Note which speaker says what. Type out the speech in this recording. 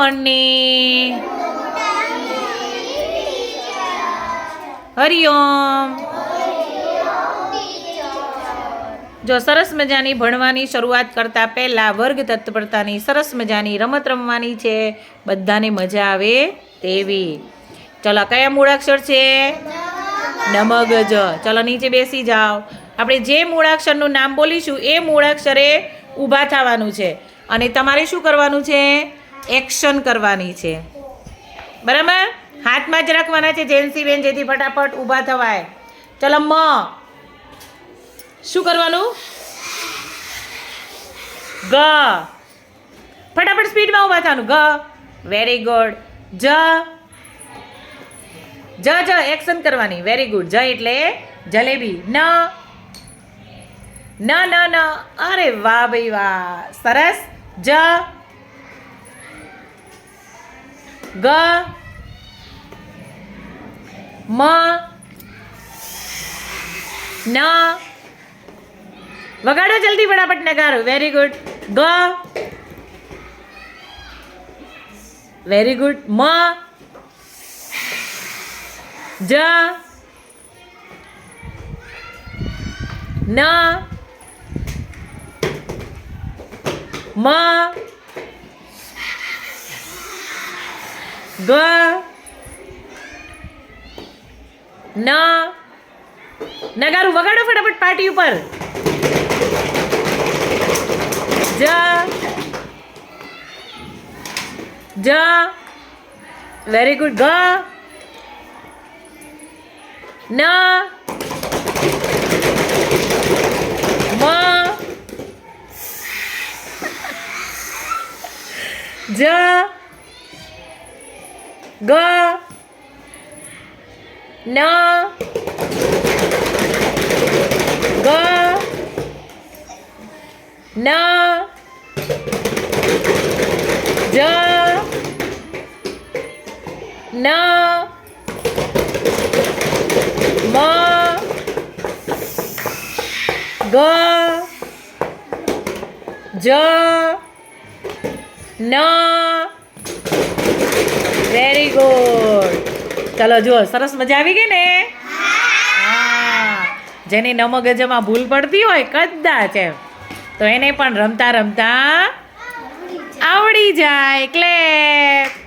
Speaker 1: Morning Hariom જો સરસ મજાની ભણવાની શરૂઆત કરતા પહેલા વર્ગ તત્પરતાની સરસ મજાની રમત રમવાની છે. બધાને મજા આવે તેવી. ચલો કયા મૂળાક્ષર છે? નમગજ ચલો, નીચે બેસી જાઓ. આપણે જે મૂળાક્ષરનું નામ બોલીશું એ મૂળાક્ષરે ઊભા થવાનું છે. અને તમારે શું કરવાનું છે? એક્શન કરવાની છે. બરાબર? હાથમાં જ રાખવાના છે, જેન્સી બેન જેથી ફટાફટ ઊભા થવાય. ચલો, મ. શું કરવાનું? ગ. ફટાફટ સ્પીડમાં ઊભા થવાનું. ગ. વેરી ગુડ જ. જ જ. એક્શન કરવાની. વેરી ગુડ જ એટલે જલેબી. ન. ન ન ન. અરે વાહ ભાઈ વાહ. સરસ. જ. ગ, મ, ન. વગાડો જલ્દી ફટાફટ નગારો. વેરી ગુડ ગ. વેરી ગુડ મ. જ. ન. મ. ગ ન નગારું વગાડો ફટાફટ પાર્ટી ઉપર જ જ વેરી ગુડ ગ ન મ જ ગ ન ગ ન જ ન મ ગ જ ન વેરી ગુડ ચલો જુઓ, સરસ મજા આવી ગઈ ને? જેની નમગજમાં ભૂલ પડતી હોય કદાચ એમ. તો એને પણ રમતા રમતા આવડી જાય ક્લેપ